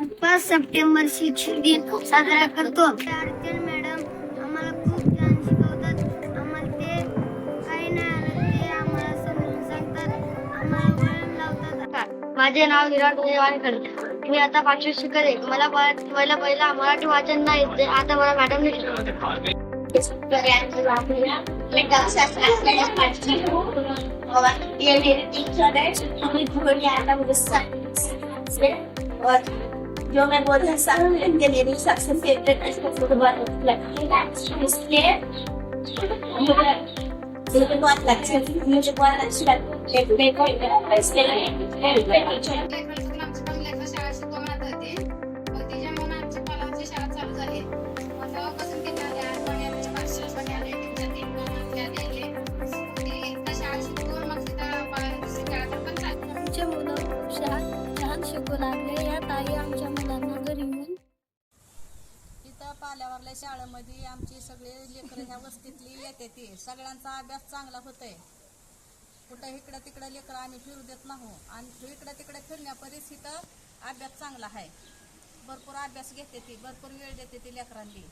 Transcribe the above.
पाच सप्टेंबर शिक्षक दिन साजरा करतो. मॅडम. आम्हाला खूप छान शिकवतात. आम्हाला ते काही नाही आलं ते आम्हाला समजून सांगतात. आम्हाला वळण लावतात. माझे नाव विराट वानकर मी आता पाचवी शिकत आहे. मला पहिला पहिला मराठी वाचन नाही येत. आता मला मॅडमने शिकवलं. और जो मैं बोल रहा सब के लिए भी सबसे फेवरेट फुटबॉल लगती है शिकू लागले. या ताई आमच्या मुलांना घरी येऊन इथं पाल्यावरल्या शाळेमध्ये आमची सगळे लेकरं ह्या वस्तीतली येते ती. सगळ्यांचा अभ्यास चांगला होतोय. कुठं इकडं तिकडं लेकरं आम्ही फिरू देत नाही. आणि इकडं तिकडं फिरण्यापरीस इथं अभ्यास चांगला आहे. भरपूर अभ्यास घेते ती. भरपूर वेळ देते ती लेकरांनी.